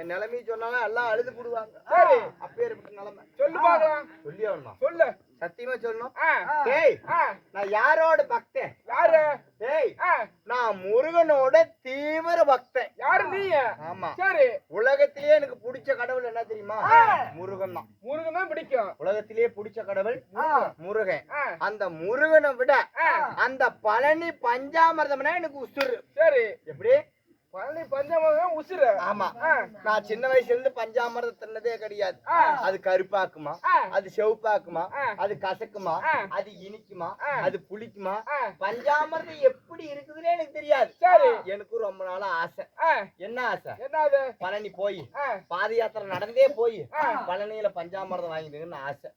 என் நிலைமையை சொன்னாலும் எல்லாம் அழுது போடுவாங்க. சரி. அப்பேற்பட்ட நிலைமை. சொல்லு பாக்கலாம் சொல்லி ஆகணுமா? சொல்லு. சத்தியமா சொல்லணும்? டேய் நான் யாரோட பக்தன்? யாரு? டேய் நான் முருகனோட தீவிர பக்தன். யாரு நீ? ஆமா. சரி. உலகத்திலேயே எனக்கு பிடிச்ச கடவுள் என்ன தெரியுமா? முருகன் தான். முருகன் தான் பிடிக்கும். உலகத்திலேயே பிடிச்ச கடவுள் முருகன். அந்த முருகனை விட அந்த பழனி பஞ்சாமிர்தம்னா எனக்கு உசுரு சரி. எப்படி? பழனி பஞ்சாமம் உசுரு ஆமா. நான் சின்ன வயசுல இருந்து பஞ்சாமிர்தம் தின்னதே கிடையாது. அது கருப்பாக்குமா? அது செவப்பாக்குமா. அது கசக்குமா. அது இனிக்குமா. அது புளிக்குமா? பஞ்சாமிர்தம் எப்படி இருக்குதுன்னே எனக்கு தெரியாது. சரி. எனக்கு ரொம்ப நாளா ஆசை. என்ன ஆசை? பழனி போய். பாத யாத்திரை நடந்தே போய். பழனியில பஞ்சாமிர்தம் வாங்கிடுங்கன்னு ஆசை.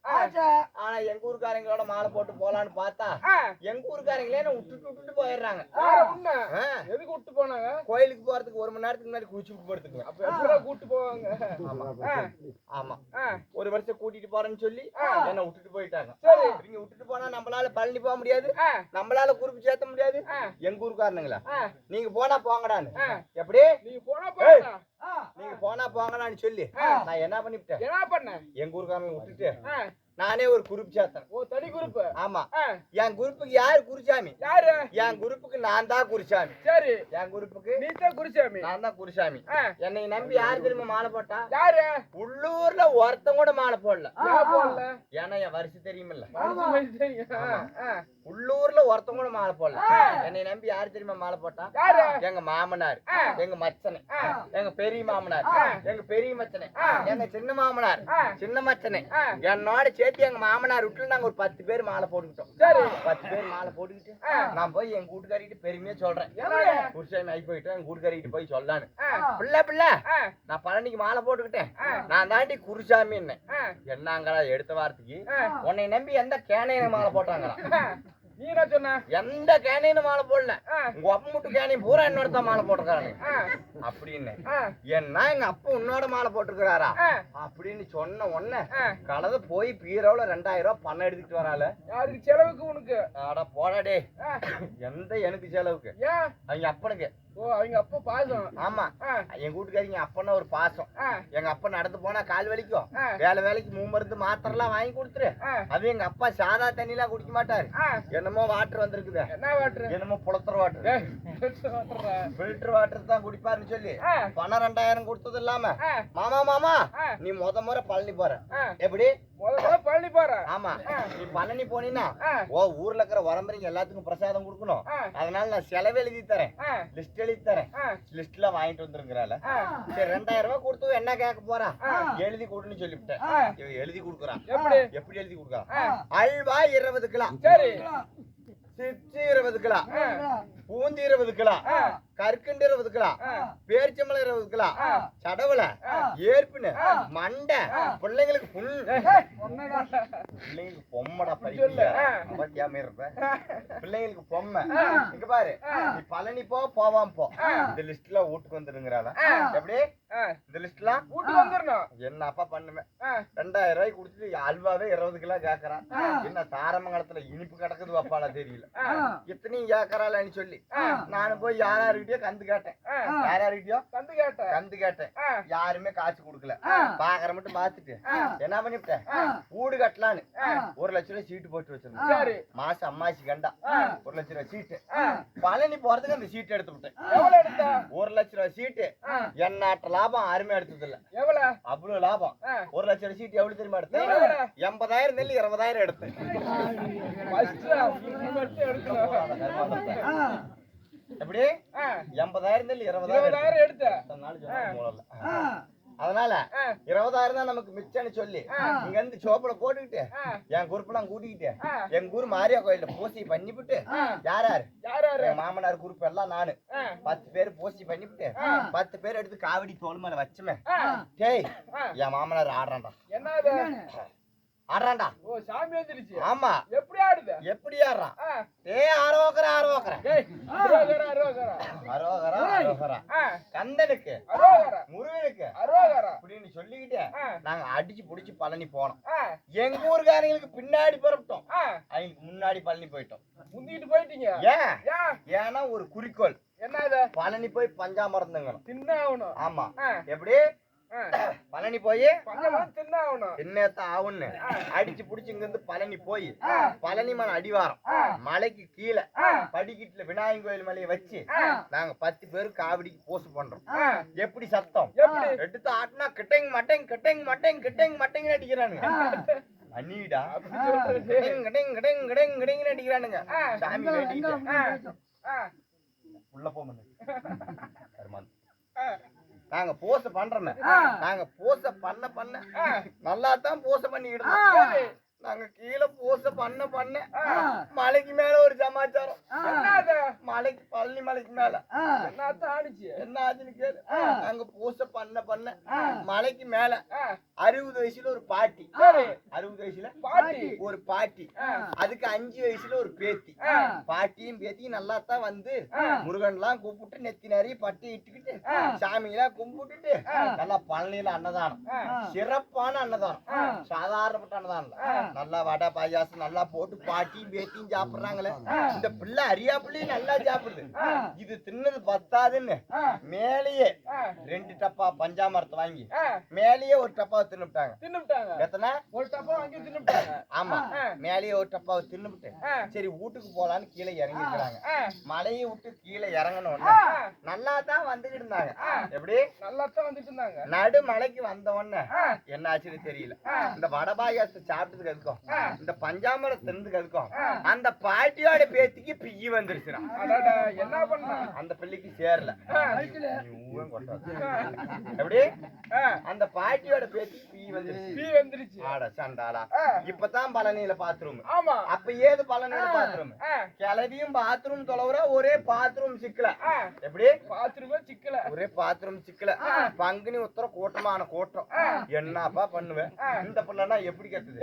ஆனா எங்க ஊருக்காரங்களோட மாலை போட்டு போலான்னு பார்த்தா எங்க ஊருக்காரங்களே விட்டுட்டு விட்டுட்டு போயிடுறாங்க. எதுக்கு விட்டு போனாங்க? கோயிலுக்கு போறதுக்கு ஒரு மணி நேரத்துக்கு முன்னாடி குளிச்சு போறதுக்கு. அப்ப எப்படா கூட்டு போவாங்க? ஆமா. ஒரு வருஷம் கூட்டிட்டு போறேன்னு சொல்லி. என்ன விட்டுட்டு போயிட்டாங்க. சரி. இவங்க விட்டுட்டு போனா நம்மளால பழனி போக முடியாது. நம்மளால குறிப்பு சேர்த்த முடியாது. எங்க ஊருக்காரனுங்களா? நீங்க போனா போங்கடான்னு. எப்படி? நீங்க போனா போறா நீங்க போனா போங்கடான்னு சொல்லி. நான் என்ன பண்ணிவிட்டேன்? என்ன பண்ண? எங்க ஊருக்காரங்க விட்டுட்டு நானே ஒரு குறிப்பு சேர்த்தேன். ஓ தனி குரூப். ஆமா. என் குரூப்புக்கு யாரு குருசாமி? யாரு? என் குரூப்புக்கு நான் தான் குருசாமி. சரி. என் குரூப்புக்கு நீ தான் குருசாமி. நான் தான் குருசாமி. என்னை நம்பி யார் திரும்ப மாலை போட்டா? யாரு? உள்ளூர்ல ஒருத்தன் கூட மாலை போடல. போடல. ஏன்னா என் வரிசை தெரியுமில்ல. உள்ளூர்ல ஒருத்தன் கூட மாலை போடல என்னை நம்பி யார் தெரியுமா மாலை போட்டா எங்க மாமனார். எங்க மச்சனை. எங்க பெரிய மாமனார். எங்க பெரிய மச்சனை. எங்க சின்ன மாமனார். சின்ன மச்சனை. என்னோட சேர்த்து எங்க மாமனார் விட்டுல நாங்க ஒரு பத்து பேர் மாலை போட்டுக்கிட்டோம் பத்து பேர் மாலை போட்டுக்கிட்டு. நான் போய் எங்க கூட்டுக்காரிட்டு பெருமையா சொல்றேன்? புருஷன் ஆகி போயிட்டேன் எங்க கூட்டுக்காரிட்டு போய் சொல்லான்னு பிள்ளை பிள்ளை நான் பழனிக்கு மாலை போட்டுக்கிட்டேன். நான் தாண்டி குருசாமி என்ன ஆ, என்னங்களா எடுத்த வார்த்தைக்கு. உன்னை நம்பி எந்த கேனையின மாலை போட்டாங்களா. நீ என்ன சொன்ன? எந்த கேனையின மாலை போடல. உங்க அப்பா மட்டும் கேனையும் பூரா என்னோட மாலை போட்டிருக்காரு. அப்படின்னு. என்ன எங்க அப்பா உன்னோட மாலை போட்டிருக்கிறாரா? அப்படின்னு சொன்ன உடனே. கலத போய் பீரோல ரெண்டாயிரம் ரூபாய் பணம் எடுத்துட்டு வரால யாருக்கு செலவுக்கு உனக்கு? அட போடாடே எந்த எனக்கு செலவுக்கு? அவங்க அப்பனுக்கு. ஓ அவங்க அப்பா பாசம். ஆமா. எங்க வீட்டுக்காரிங்க அப்பனா ஒரு பாசம். எங்க அப்பா நடந்து போனா கால் வலிக்கும். வேலை வேலைக்கு மூமருந்து மாத்திரலாம் வாங்கி கொடுத்துரு. அது எங்க அப்பா சாதா தண்ணிலாம் குடிக்க மாட்டாரு. என்னமோ வாட்டர் வந்திருக்குது. என்ன வாட்டுற என்னமோ புலத்துற வாட்டர். ஃபில்டர் வாட்டர் தான் குடிப்பாருன்னு சொல்லி ஆ, பன்னிரெண்டாயிரம் கொடுத்தது இல்லாம மாமா மாமா நீ முத முறை பழனி போற. எப்படி? பழனி போற. ஆமா. நீ பழனி போனீன்னா ஓ ஊர்ல இருக்கிற வரம்பரைங்க எல்லாத்துக்கும் பிரசாதம் கொடுக்கணும். அதனால நான் செலவு எழுதி தரேன். லிஸ்ட் எழுதி தரேன். லிஸ்ட்ல வாங்கிட்டு வந்துருங்கிறால சரி ரெண்டாயிரம் ரூபாய் கொடுத்து என்ன கேட்க போறா. எழுதி கொடுன்னு சொல்லிவிட்டேன். எழுதி கொடுக்குறான். எப்படி? எழுதி கொடுக்குறான்? அல்வா இருபது கிலோ. சரி. சிப்ஸ் இருபது கிலோ. பூந்தி இருபது கிலோ. கற்கண்டு இருபது கிலோ பேரிச்சம்பளம் இருபது கிலோ. சடவுல. ஏற்பின்னு. மண்டை பிள்ளைங்களுக்கு புல். பிள்ளைங்களுக்கு பொம்மடா இருப்ப பொம்மை. இங்க பாரு. நீ பழனி போ போவாம போ. இந்த லிஸ்ட்ல வீட்டுக்கு வந்துருங்கிறாள. எப்படி? இந்த லிஸ்ட்லாம் வீட்டுக்கு வந்துடணும். என்ன அப்பா பண்ணுவேன் ரெண்டாயிரம் ரூபாய் கொடுத்துட்டு அல்வாவே இருபது கிலோ கேக்குறான். என்ன தாரமங்கலத்துல இனிப்பு கிடக்குது அப்பால தெரியல. இத்தனையும் கேக்குறாளன்னு சொல்லி. நானும் போய் யாராருக்கிட்டயோ கந்து கேட்டேன். ஆ. யாராருக்கிட்டயோ தந்து கேட்ட கந்து கேட்டேன். யாருமே காசு கொடுக்கல. பாக்குற மட்டும் பாத்துட்டு. என்ன பண்ணிவிட்டேன். வீடு கட்டலான்னு. ஒரு லட்ச ரூபாய் சீட்டு போட்டு வச்சிருந்தேன். சரி. மாசம் அம்மாச்சி கண்டா. ஒரு லட்ச ரூபாய் சீட்டு. பழனி போறதுக்கு அந்த சீட்டு எடுத்து விட்டேன். ஒரு லட்ச ரூபாய் சீட்டு. ஆ, எண்ணாட்ட லாபம் அருமை எடுத்தது இல்ல எவ்வளவு? அவ்வளவு லாபம். ஒரு லட்ச ரூபாய் சீட்டு எவ்வளவு தெரியுமா எடுத்தேன்? எண்பதாயிரம் நெல் இருபதாயிரம் எடுத்தேன். எப்படி? எண்பதாயிரம் நெல் இருபதாயிரம் எடுத்த. அதனால இருபதாயிரம் தான் நமக்கு மிச்சம்னு சொல்லி. இங்க இருந்து சோப்புல போட்டுக்கிட்டு என் குரூப்லாம் கூட்டிக்கிட்டு. எங்க ஊர் மாரியா கோயில்ல பூசி பண்ணிவிட்டு. யார் யார் யார் யாரு? என் மாமனார் குரூப் எல்லாம் நானு. பத்து பேர் பூசி பண்ணிவிட்டு. பத்து பேர் எடுத்து காவடி தோல் மேல வச்சுமே. டேய். என் மாமனார் ஆடுறான்டா. என்னது? ஆடுறான்டா. ஓ சாமி வந்துருச்சு. ஆமா. எப்படி ஆடுது? எப்படி ஆடுறான்? டேய் ஆரோகர கந்தனுக்கு முருகனுக்கு. அப்படின்னு சொல்லிக்கிட்டு நாங்க அடிச்சு புடிச்சு பழனி போனோம். எங்க ஊருக்காரங்களுக்கு பின்னாடி புறப்பட்டோம். அவங்களுக்கு முன்னாடி பழனி போயிட்டோம். முந்திக்கிட்டு போயிட்டீங்க. ஏன்? ஏன் ஏன்னா ஒரு குறிக்கோள். என்னது பழனி போய் பஞ்சாமரம் திங்கணும் தின்னாகணும். ஆமா. எப்படி. பழனி போய் என்னத்தான் ஆகுன்னு அடிச்சு புடிச்சு இங்க இருந்து பழனி போய் பழனி மலை அடிவாரம் மலைக்கு கீழே படிக்கட்டுல விநாயகர் கோயில் மலையை வச்சு நாங்க பத்து பேர் காவடிக்கு போஸ்ட் பண்றோம் எப்படி சத்தம்? எடுத்து ஆட்டினா கிட்டங்க மட்டங்க கிட்டங்க மட்டங்க கிட்டங்க மட்டங்க அடிக்கிறானுங்க அண்ணிடா கிட்டங்க கிட்டங்க கிட்டங்க கிட்டங்க அடிக்கிறானுங்க சாமி உள்ள போமண்ணு கருமாந்து நாங்க போச பண்றோமே நாங்க போச பண்ண பண்ண நல்லா தான் போச பண்ணிக்கிட்டு. நாங்க கீழே போச பண்ண பண்ண மலைக்கு மேல ஒரு சமாச்சாரம். மலைக்கு பழனி மலைக்கு மேல. என்னத்தான் ஆடிச்சு? என்ன ஆச்சுன்னு கேளு. நாங்க பூசை பண்ண பண்ண மலைக்கு மேல அறுபது வயசுல ஒரு பாட்டி. அறுபது வயசுல? பாட்டி. ஒரு பாட்டி. அதுக்கு அஞ்சு வயசுல ஒரு பேத்தி. பாட்டியும் பேத்தியும் நல்லா தான் வந்து முருகன் எல்லாம் கூப்பிட்டு நெத்தி நிறைய பட்டி இட்டுக்கிட்டு சாமி எல்லாம் கும்பிட்டுட்டு நல்லா பழனியில அன்னதானம். சிறப்பான அன்னதானம். சாதாரணப்பட்ட அன்னதானம் நல்லா வடை பாயாசம் நல்லா போட்டு பாட்டியும் பேத்தியும் சாப்பிடுறாங்களே. இந்த பிள்ளை அரியா பிள்ளையும் நல்லா சாப்பிடுது. இது தின்னது பத்தாதுன்னு. மேலேயே ரெண்டு டப்பா பஞ்சாமரத்தை வாங்கி மேலேயே ஒரு டப்பா தின்னுட்டாங்க தின்னுட்டாங்க எத்தனை? ஒரு டப்பா வாங்கி தின்னுட்டாங்க ஆமா. மேலேயே ஒரு டப்பாவை தின்னுபிட்டு சரி வீட்டுக்கு போலான்னு கீழே இறங்கி இருக்கிறாங்க. மலையை விட்டு கீழே இறங்கணும் உடனே நல்லா தான் வந்துகிட்டு இருந்தாங்க. எப்படி? நல்லாத்தான் வந்துட்டு இருந்தாங்க. நடு மலைக்கு வந்த உடனே என்ன ஆச்சுன்னு தெரியல. இந்த வடபாயாசத்தை சாப்பிட்டதுக்கு அதுக்கும் இந்த பஞ்சாமரம் தின்னதுக்கு அதுக்கும் அந்த பாட்டியோட பேத்திக்கு பிய்யி வந்துருச்சுடா. அடடா என்ன பண்ணா? அந்த பிள்ளைக்கு சேரல. எப்படி? அந்த பாட்டியோட பேத்திக்கு பிய்யி வந்துருச்சு. பீ வந்துருச்சு. ஆட சண்டாளா. இப்பதான் பழனியில பாத்ரூம். ஆமா. அப்ப ஏது பழனியில பாத்ரூம்? கிளவியும் பாத்ரூம் தொலைவுற ஒரே பாத்ரூம் சிக்கல. எப்படி? பாத்ரூமே சிக்கல. ஒரே பாத்ரூம் சிக்கல. பங்குனி உத்தர கூட்டமான கூட்டம். என்னப்பா பண்ணுவேன் இந்த பிள்ளைனா எப்படி கத்துது?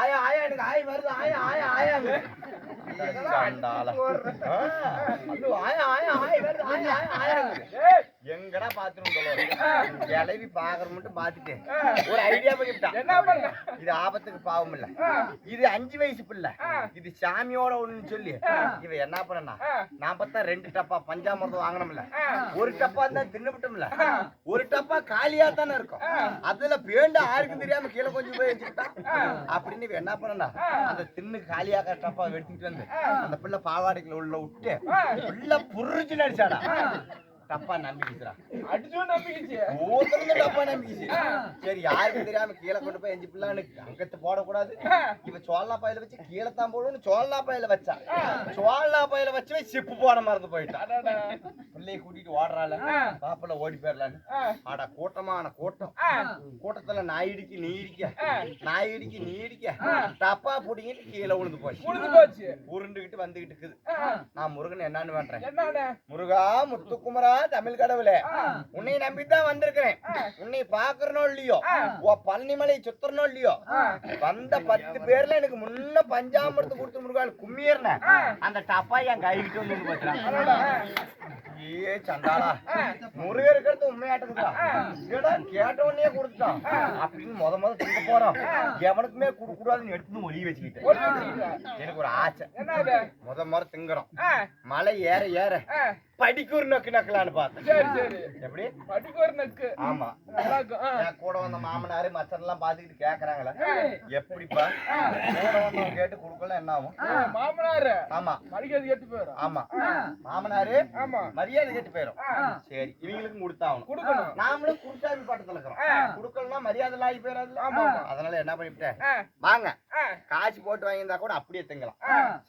ஆயா ஆயா எனக்கு ஆய் வருது ஆயா ஆயா ஆயாங்க சண்டாளா. ஆ, அது ஆயா ஆயா ஆய் வருது ஆயா ஆயா ஆயாங்குது. எங்கடா பாத்ரூம் தொலைவுற கிளவி பாக்குற மட்டும் பாத்துட்டு ஒரு ஐடியா பண்ணிவிட்டான் இது ஆபத்துக்கு பாவம் இல்ல. இது அஞ்சு வயசு பிள்ளை. இது சாமியோட ஒண்ணுன்னு சொல்லி இவ என்ன பண்ணா நான் பார்த்தா ரெண்டு டப்பா பஞ்சாமிரதம் வாங்கணும்ல. ஒரு டப்பா தான் தின்னுபிட்டோம்ல ஒரு டப்பா காலியா தானே இருக்கும். அதுல பேண்டு ஆருக்கு தெரியாம கீழே கொஞ்சம் போய் வச்சுக்கிட்டான் அப்படின்னு இவ என்ன பண்ணா அந்த தின்னு காலியாக்க டப்பா எடுத்துட்டு வந்து அந்த பிள்ளை பாவாடைக்குள்ள உள்ள விட்டு பிள்ளை புரிச்சு நடிச்சாடா டப்பா நம்பிக்கிச்சுடா. அடிச்சும் நம்பிக்கிச்சு. ஒவ்வொருத்தருமே டப்பா நம்பிக்கிச்சு. சரி யாருக்கும் தெரியாம கீழே கொண்டு போய் எஞ்சி பிள்ளைன்னு அங்கத்து போடக்கூடாது. இவ சோழனா பையில வச்சு கீழே தான் போடணும்னு சோழனா பையில வச்சா. சோழனா பையில வச்சு சிப்பு போட மறந்து போயிட்டா பிள்ளைய கூட்டிட்டு ஓடுறாள். பாப்பல ஓடி போயிடலான்னு. ஆடா கூட்டமான கூட்டம். கூட்டத்துல நாய் இடிக்க நீ இடிக்க. நாய் இடிக்க நீ இடிக்க. டப்பா புடிங்கிட்டு கீழே விழுந்து போச்சு. முடிஞ்சு போச்சு. உருண்டுகிட்டு வந்துகிட்டு இருக்குது. நான் முருகன் என்னன்னு பண்றேன் முருகா முத்துக்குமரா தமிழ் கடவுளே. உன்னை நம்பித்தான் வந்திருக்கிறேன். உன்னை பாக்குறனோ இல்லையோ? பழனிமலை சுத்துறனோ இல்லையோ? வந்த பத்து பேர்ல எனக்கு முன்ன பஞ்சாமிரத்து கொடுத்து முருகான் கும்மியர்ன அந்த டப்பா என் கைகிட்ட வந்து போச்சுறான் ஏ சண்டாளா. முருகர் இருக்கிறது உண்மையாட்டுக்குதா ஏடா கேட்ட உடனே கொடுத்துட்டான் அப்படின்னு முத முத திங்க போறோம் எவனுக்குமே கொடுக்க கூடாதுன்னு எடுத்து ஒளி வச்சுக்கிட்டேன். எனக்கு ஒரு ஆசை. என்னது? முத முத திங்குறோம். மலை ஏற ஏற. படிக்கூர் நக்கு நக்கலான்னு பார்த்தேன். சரி சரி. எப்படி? படிக்கு ஒரு நக்கு. ஆமா. என் கூட வந்த மாமனாரு மச்சன் எல்லாம் பாத்துக்கிட்டு கேக்குறாங்களே எப்படிப்பா? கூட வந்தவங்க கேட்டு கொடுக்கல என்ன ஆகும் மாமனாரு. ஆமா. மடிக்கிறது கெட்டு போயிடும். ஆமா. மாமனாரு ஆமா. மரியாதை கேட்டு போயிரும் ஆ, சரி இவங்களுக்கும் கொடுத்தாகணும். கொடுக்கணும். நாமளும் குருசாமி பாட்டத்துல இருக்கிறோம் கொடுக்கலன்னா மரியாதை ஆகி போயிடாதுல்ல? ஆமா. அதனால என்ன பண்ணிவிட்டேன்? வாங்க. காசு போட்டு வாங்கியிருந்தா கூட அப்படியே திங்கலாம்.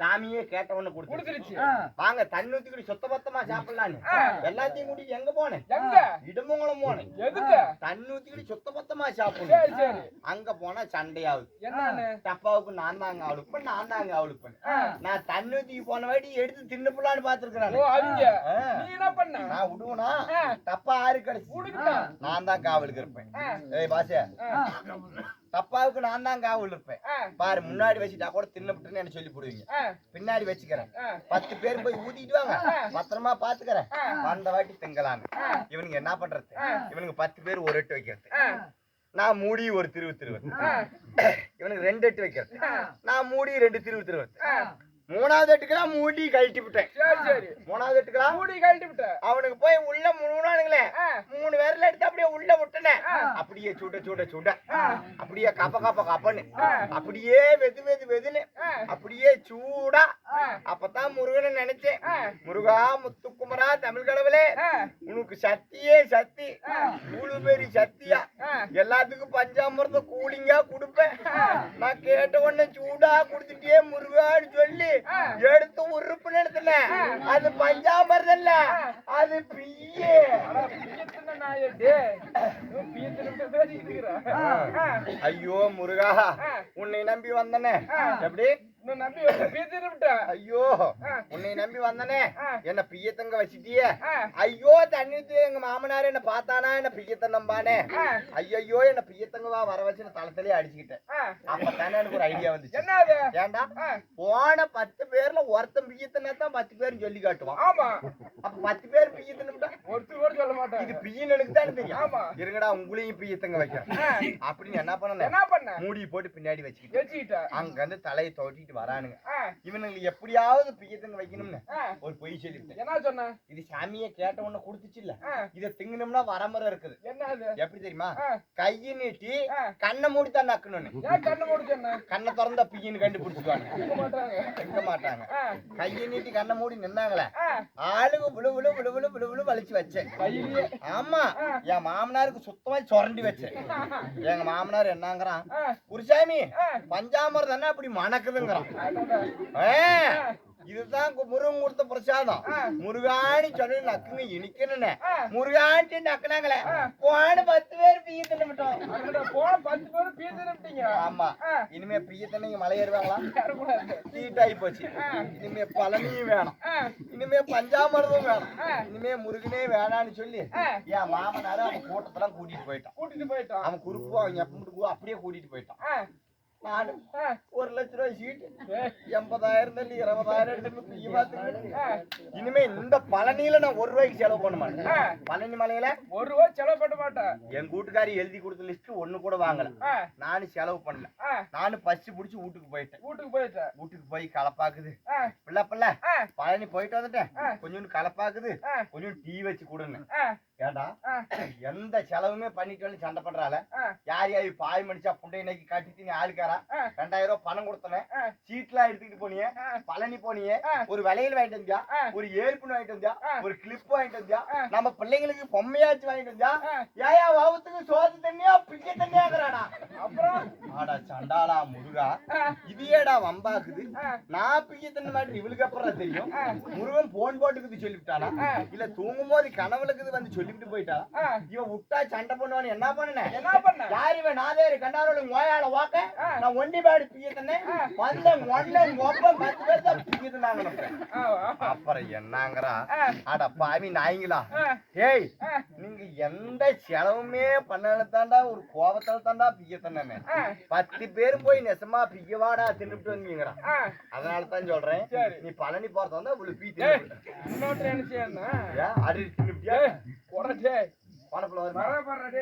சாமியே கேட்டவொன்னு கொடுத்துருச்சு. வாங்க தண்ணி ஊத்திக்கிட்டு சுத்த பத்தமா சாப்பிடலான்னு. எல்லாத்தையும் கூட்டிட்டு எங்க போனேன்? இடுமங்கலம் போனேன். தண்ணி ஊத்திக்கிட்டு சுத்த பத்தமா சாப்பிடணும். அங்க போனா என்னன்னு? டப்பாவுக்கு நான் தாங்க அவளுக்கு நான் தாங்க நான் தண்ணி ஊத்திக்கு போன வாட்டி எடுத்து நீ என்ன பண்ண? நான் விடுவனா. தப்பா ஆறு கிடைச்சு. நான் தான் காவலுக்கு இருப்பேன். ஏய் தப்பாவுக்கு நான் தான் காவல் இருப்பேன் பாரு முன்னாடி வச்சுட்டா கூட தின்னுபிட்டுன்னு என்ன சொல்லி போடுவீங்க. பின்னாடி வச்சுக்கிறேன். பத்து பேர் போய் ஊத்திட்டு வாங்க. பத்திரமா பாத்துக்கிறேன். வந்த வாட்டி திங்கலான்னு. இவனுங்க என்ன பண்றது? இவனுக்கு பத்து பேர் ஒரு எட்டு வைக்கிறது. நான் மூடி ஒரு திருவு திருவது இவனுக்கு ரெண்டு எட்டு வைக்கிறது. நான் மூடி ரெண்டு திருவு திருவது மூணாவது எட்டுக்கெல்லாம் மூடி கழட்டி விட்டேன். சரி சரி. மூணாவது எட்டுக்கெல்லாம் மூடி கழட்டி விட்ட அவனுக்கு போய் உள்ள முழுனானுங்களே. மூணு பேர்ல எடுத்து அப்படியே உள்ள விட்டனேன். அப்படியே சுட சுட சுட. அப்படியே கப்ப கப்ப கப்பன்னு. அப்படியே வெது வெது வெதுன்னு. அப்படியே சூடா. அப்பதான் முருகனை நினைச்சேன். முருகா முத்துக்குமரா தமிழ் கடவுளே. உனக்கு சக்தியே சக்தி. மூணு பேரி சக்தியா. எல்லாத்துக்கும் பஞ்சாமிரதம் கூலிங்கா கொடுப்பேன். நான் கேட்ட உடனே சூடா குடுத்துட்டே முருகான்னு சொல்லி எடுத்து உறுப்பு நடத்தினேன் அது பஞ்சாமிரதம் இல்ல. அது பியே ஐயோ முருகா. உன்னை நம்பி வந்தனே. எப்படி? ஐயோ உன்னை நம்பி வந்தனே. என்ன பிய்யத்தங்க வச்சிட்டியே. ஐயோ தண்ணி எங்க மாமனார் என்ன பார்த்தானா? என்ன பிய்யத்த நம்பானே? ஐயோ என்ன பிய்யத்தங்கவா வர வச்சு நான் தளத்திலே அடிச்சுக்கிட்டேன். அப்பதானே எனக்கு ஒரு ஐடியா வந்துச்சு. என்ன அது ஏன்டா போன பத்து பேர்ல ஒருத்தன் பிய்யத்தனா தான் பத்து பேர் சொல்லி காட்டுவான். ஆமா. அப்ப பத்து பேர் பிய்யத்தனுட்டா ஒருத்தர் கூட சொல்ல இது மாட்டாங்க பிய்யன்னு எனக்கு தானே தெரியும். ஆமா. இருங்கடா உங்களையும் பிய்யத்தங்க வைக்கிறேன். அப்படின்னு என்ன பண்ணணும் என்ன பண்ண? மூடி போட்டு பின்னாடி வச்சுக்கிட்டு வச்சுக்கிட்ட? அங்க இருந்து தலையை தோட்டிட்டு வரானுங்க. ஆ, இவனுங்களுக்கு எப்படியாவது பிய்யத்தங்க வைக்கணும்னு. ஒரு பொய் சொல்லிவிட்டேன் என்ன சொன்ன? இது சாமியை கேட்ட உடனே குடுத்துச்சு. ஆ, இத திங்கணும்னா வரமுறை இருக்குது. எப்படி தெரியுமா? கையை நீட்டி. கண்ணை மூடி தான் நக்கணும்னு. ஏன் கண்ணு மூடி கண்ணை திறந்த பிய்யின்னு கண்டுபிடிச்சுக்குவாங்க இருக்க மாட்டாங்க. கையை நீட்டி கண்ணை மூடி நின்னாங்களே ஆ, ஆளுங்க விழு விழு விழு விழு விழு விழு வலிச்சு வச்சேன். ஆமா என் மாமனாருக்கு சுத்தமா சுரண்டி வச்சேன். எங்க மாமனார் என்னங்கிறான்? குருசாமி ஆ. பஞ்சாமிரதம் என்ன அப்படி மணக்குதுங்கிறான் இதுதான் முருகன் கொடுத்த பிரசாதம். முருகாணி சொல்லி நக்குங்க இனிக்கணுன்னு ஆ. முருகான்ட்டு நக்குனாங்களே. போன பத்து பேர் பிய்ய தின்னுட்டோம் போன பத்து பேரும் பியத்தின விட்டீங்க ஆமா. இனிமே பிய்ய தின்ன மலை ஏறுவாங்களா. தீட்டாகி போச்சு. இனிமே பழனியும் வேணும் இனிமே பஞ்சாமிரதம் வேணும். இனிமே முருகனே வேணான்னு சொல்லி. என் மாமனாரு அவன் கூட்டத்தெல்லாம் கூட்டிட்டு போயிட்டான் கூட்டிட்டு போயிட்டான் அவன் குறுப்பு அவன் எப்பமுட்டுக்கு அப்படியே கூட்டிட்டு போயிட்டான் ஆ, நானு. ஆ, ஒரு லட்ச ரூபாய் சீட்டு. எண்பதாயிரம் தள்ளி இருபதாயிரம் இனிமே இந்த பழனியில நான் ஒரு ரூபாய்க்கு செலவு பண்ண. மாட்டேன். பழனி மலையில ஒரு ரூபா செலவு பண்ண மாட்டேன். என் கூட்டுக்காரி எழுதி கொடுத்த லிஸ்ட் ஒண்ணு கூட வாங்கல. நானும் செலவு பண்ணல. நானும் பச்சு புடிச்சு வீட்டுக்கு போயிட்டேன். வீட்டுக்கு போயிட்டேன். வீட்டுக்கு போய் கலப்பாக்குது பிள்ளை பிள்ளை. பழனி போயிட்டு வந்துட்டேன். கொஞ்சோண்டு கலப்பாக்குது கொஞ்சம் டீ வச்சு கொடுங்க ஆ, ஏண்டா? எந்த செலவுமே பண்ணிட்டு வந்து சண்டை பண்றால யார் யார் பாய் மடிச்சா புண்டை இன்னைக்கு காட்டி நீ ஆளுக்காரா. ரெண்டாயிரம் ரூபாய் பணம் கொடுத்தனேன் ஆ. சீட்லாம் எடுத்துக்கிட்டு போனியே. பழனி போனியே. ஒரு விலையில் வாங்கிட்டு வந்தியா. ஒரு ஏற்புன்னு வாங்கிட்டு வந்தியா. ஒரு கிளிப் வாங்கிட்டு வந்தியா. நம்ம பிள்ளைங்களுக்கு பொம்மையாச்சும் வாங்கிட்டு வந்தியா. ஏயா வவுத்துக்கு சோத்து தண்ணியா பிச்சை தண்ணியாங்கிறாடா? அப்புறம்? ஆடா சண்டாளா முருகா. ஆ, இது ஏடா வம்பாக்குது நான் பிச்சை தண்ணி மாதிரி இவளுக்கு அப்புறம் தெரியும். முருகன் போன் போட்டுக்குது சொல்லிவிட்டானா. இல்ல தூங்கும் போது கனவுலக்குது வந்து சொல்லிவிட்டு போயிட்டாளா ஆ, இவன் விட்டா சண்டை பண்ணுவான்னு என்ன பண்ணுனேன் என்ன பண்ண? யார் இவன்? நாதேரி கண்டாரோட ஓயால வாக்க. நான் ஒண்டி பாடி பிய்யத்தனே ஆ. வந்த ஒன்ன ஒப்ப பத்து பேர் தான் அப்புறம் என்னங்கறா. அட பாவி நாய்ங்களா. ஏய் நீங்க எந்த செலவுமே பண்ணல தாண்டா ஒரு கோபத்தால தாண்டா பிய்யத்தனே ஆ, பத்து பேரும் போய் நெசமா பிய்யவாடா தின்னுட்டு வந்தீங்கடா. அதனால தான் சொல்றேன். நீ பழனி போறதா இருந்தா இவ்வளவு பீ தின்னு என்ன செய்யணும் அடி தின்னுட்டியா குறைச்சே பணப்புல வருமா? வர பாரு